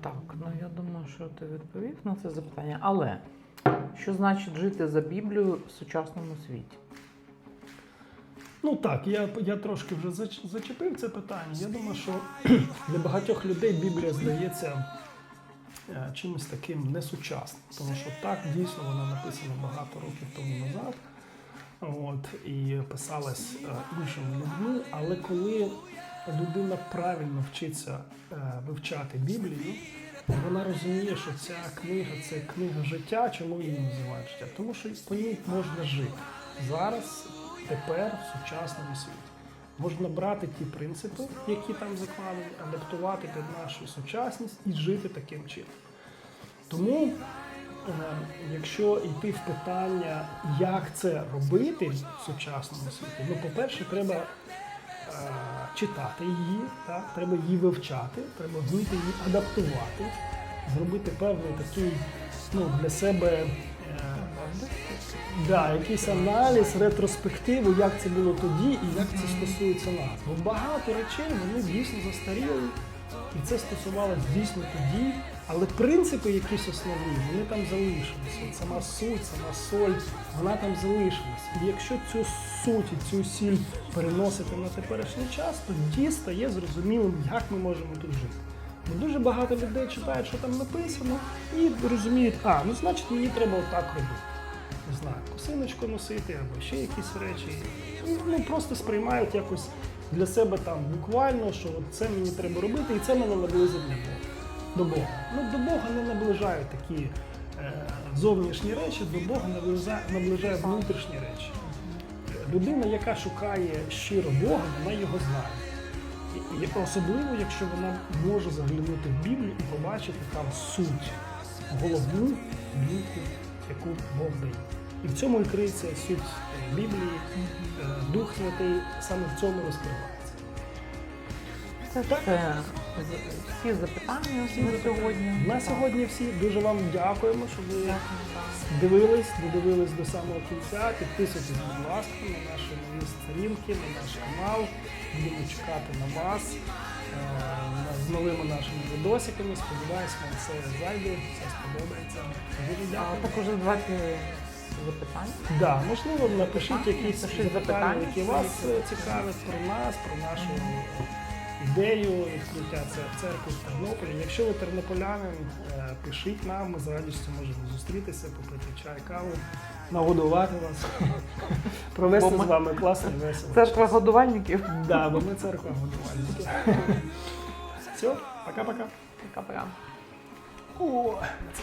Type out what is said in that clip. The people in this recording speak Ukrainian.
так, ну я думаю, що ти відповів на це запитання. Але що значить жити за Біблією в сучасному світі? Ну так, я, я трошки вже зачепив це питання. Я думаю, що для багатьох людей Біблія здається е, чимось таким несучасним. Тому що так дійсно вона написана багато років тому назад. От, і писалась е, іншими людьми. Але коли людина правильно вчиться е, вивчати Біблію, вона розуміє, що ця книга це книга життя. Чому її називають життя? Тому що по ній можна жити зараз, тепер, в сучасному світі. Можна брати ті принципи, які там закладені, адаптувати під нашу сучасність і жити таким чином. Тому, е, якщо йти в питання, як це робити в сучасному світі, ну, по-перше, треба е, читати її, так? треба її вивчати, треба вміти її адаптувати, зробити певний такий ну, для себе е, да, якийсь аналіз, ретроспективу, як це було тоді і як це стосується нас. Бо багато речей вони дійсно застаріли, і це стосувалося дійсно тоді, але принципи якісь основні, вони там залишилися. Сама суть, сама соль, вона там залишилась. І якщо цю суть і цю сіль переносити на теперішній час, тоді стає зрозумілим, як ми можемо тут жити. Бо дуже багато людей читають, що там написано, і розуміють, а, ну значить мені треба отак робити. Не знаю, косиночку носити або ще якісь речі. Ну просто сприймають якось для себе там буквально, що от це мені треба робити, і це мене наблизить до Бога. До Бога. Ну до Бога не наближають такі е, зовнішні речі, до Бога наближає, наближає внутрішні речі. Людина, яка шукає щиро Бога, вона його знає. Особливо, якщо вона може заглянути в Біблію і побачити там суть, головну думку, яку Бог дає. І в цьому і криється суть е, Біблії. Е, Дух Святий саме в цьому розкривається. Це всі запитання на сьогодні. На сьогодні всі дуже вам дякуємо, що ви дивились, додивились до самого кінця. Підписуйтесь, будь ласка, на наші нові сторінки, на наш канал. Будемо чекати на вас е, з новими нашими відосиками. Сподіваюсь, вам все зайде, все сподобається. Дуже А дякую. також давайте запитання. Да, можливо, напишіть якісь запитання, які вас цікавлять про нас, про нашу ідею відкриття церкви в Тернополі. Якщо ви тернополянин, е, пишіть нам, ми з радістю можемо зустрітися, попити чай, каву, нагодувати вас, провести з вами класний весело. Церква годувальників. Да, бо ми церква годувальники. Все, пока-пока. Прям. О, це